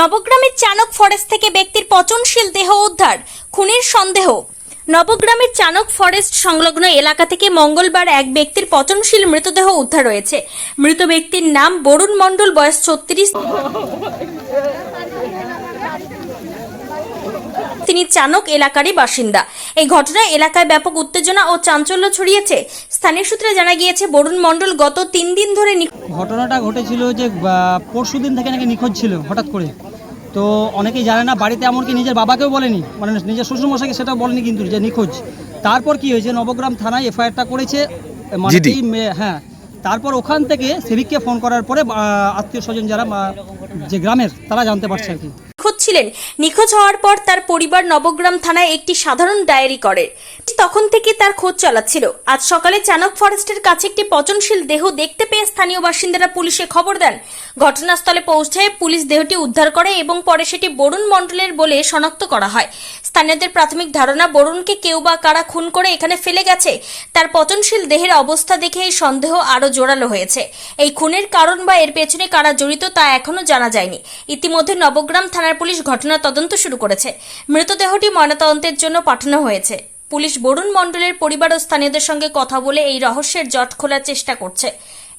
নবগ্রামের চানক forest থেকে ব্যক্তির পচনশীল দেহ উদ্ধার, খুনের সন্দেহ। নবগ্রামের চানক ফরেস্ট সংলগ্ন এলাকা থেকে মঙ্গলবার এক ব্যক্তির পচনশীল মৃতদেহ উদ্ধার হয়েছে। মৃত ব্যক্তির নাম বরুণ মণ্ডল, বয়স ছত্রিশ। তিনি চানক এলাকারই বাসিন্দা। এই ঘটনায় এলাকায় ব্যাপক উত্তেজনা ও চাঞ্চল্য ছড়িয়েছে। স্থানীয় সূত্রে জানা গিয়েছে বরুণ মণ্ডল গত তিন দিন ধরে ঘটনাটা ঘটেছিল যে পরশু দিন থেকে নাকি নিখোঁজ ছিল হঠাৎ করে। তো অনেকেই জানে না বাড়িতে এমনকি নিজের বাবাকেও বলেনি মানে নিজের শ্বশুরমশাইকে সেটা বলেনি কিন্তু যে নিখোঁজ। তারপর কি হয়েছে? নবগ্রাম থানায় এফআইআরটা করেছে মানে হ্যাঁ। তারপর ওখান থেকে সেভিককে ফোন করার পরে আত্মীয় স্বজন যারা যে গ্রামের তারা জানতে পারছে আর কি। ছিলেন নিখোঁজ হওয়ার পর তার পরিবার নবগ্রাম থানায় একটি সাধারণ ডায়েরি করে। তখন থেকে তার খোঁজ চালাচ্ছিল। আজ সকালে চানক ফরেস্টের কাছে একটি পচনশীল দেহ দেখতে পেয়ে স্থানীয় বাসিন্দারা পুলিশে খবর দেন। ঘটনাস্থলে পৌঁছায় পুলিশ দেহটি উদ্ধার করে এবং পরে সেটি বরুণ মণ্ডলের বলে শনাক্ত করা হয়। স্থানীয়দের প্রাথমিক ধারণা, বরুণকে কেউ বা কারা খুন করে এখানে ফেলে গেছে, তার পচনশীল দেহের অবস্থা দেখে এই সন্দেহ আরও জোরালো হয়েছে। এই খুনের কারণ বা এর পেছনে কারা জড়িত তা এখনও জানা যায়নি। ইতিমধ্যে নবগ্রাম থানার পুলিশ ঘটনার তদন্ত শুরু করেছে। মৃতদেহটি ময়নাতদন্তের জন্য পাঠানো হয়েছে। পুলিশ বরুণ মণ্ডলের পরিবার ও স্থানীয়দের সঙ্গে কথা বলে এই রহস্যের জট খোলার চেষ্টা করছে।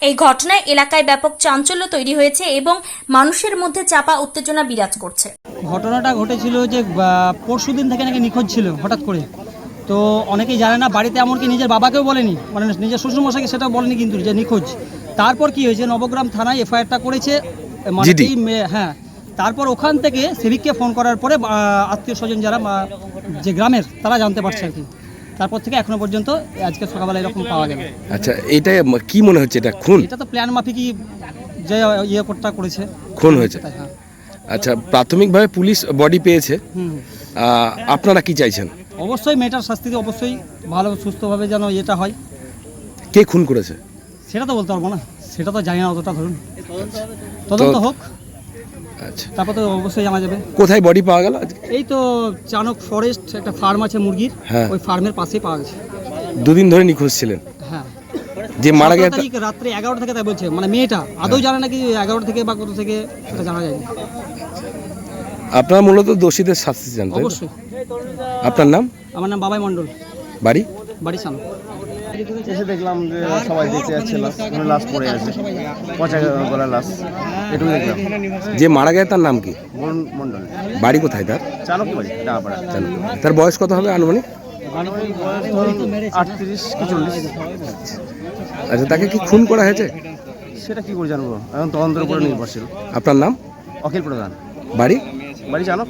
এই ঘটনায় এলাকায় ব্যাপক চাঞ্চল্য তৈরি হয়েছে এবং মানুষের মধ্যে চাপা উত্তেজনা বিরাজ করছে। ঘটনাটা ঘটেছিল যে পরশু দিন থেকে নাকি নিখোঁজ ছিল হঠাৎ করে। তো অনেকেই জানে না বাড়িতে এমনকি নিজের বাবাকেও বলেনি। মানে নিজের শ্বশুরমশাইকে সেটা বলেনি কিন্তু যে নিখোঁজ। তারপর কি হয়েছে? নবগ্রাম থানায় এফআইআরটা করেছে মানে। হ্যাঁ। তারপর ওখান থেকে সেভিককে ফোন করার পরে আত্মীয় স্বজন যারা যে গ্রামের তারা জানতে পারছে আর কি। তারপর থেকে এখনও পর্যন্ত আজকে সকালবেলা এরকম পাওয়া গেল আচ্ছা এটা কি মনে হচ্ছে? এটা খুন? এটা তো প্ল্যান মাফিকই যে ইয়ে করটা করেছে। খুন হয়েছে। হ্যাঁ। আচ্ছা প্রাথমিকভাবে পুলিশ বডি পেয়েছে। আপনারা কি চাইছেন? অবশ্যই মেয়েটার শাস্তি অবশ্যই ভালো সুস্থভাবে যেন এটা হয়। কে খুন করেছে? সেটা তো বলতে পারব না। সেটা তো জানি না অতটা ধরুন। তদন্ত হোক। আচ্ছা। তারপর তো অবশ্যই জানা যাবে। কোথায় বডি পাওয়া গেল? আজকে এই তো চানক ফরেস্ট একটা ফার্ম আছে মুরগির হ্যাঁ। ওই ফার্মের পাশেই পাওয়া গেছে। দুদিন ধরে নিখোঁজ ছিলেন? হ্যাঁ। যে মারা গেছে তারিখ রাত্রে এগারোটা থেকে তাই বলছে মানে মেয়েটা আদৌ জানে নাকি এগারোটা থেকে বা কত থেকে সেটা জানা যায়নি। আপনারা মূলত দোষীদের শাস্তি চান অবশ্যই। আপনার নাম? আমার নাম বাবাই মণ্ডল। বাড়ি? বাড়ি চানক। এসে দেখলাম যে সবাই দেখতে যাচ্ছে লাশ কোনো লাশ পড়ে আছে পচা গলা লাশ এটুকু দেখলাম। যে মারা গেছে তার নাম কি? বরুণ মণ্ডল বাড়ি কোথায় তার? চালক বাড়ি ডাপাড়া জানেন? তার বয়স কত হবে আনুমানিক? আনুমানিক বয়স আটত্রিশ কি চল্লিশ। আচ্ছা তাকে কি খুন করা হয়েছে? সেটা কি করে জানব? এখন তদন্তের উপরে নির্ভরশীল। আপনার নাম? অখিল প্রধান। বাড়ি? বাড়ি চালক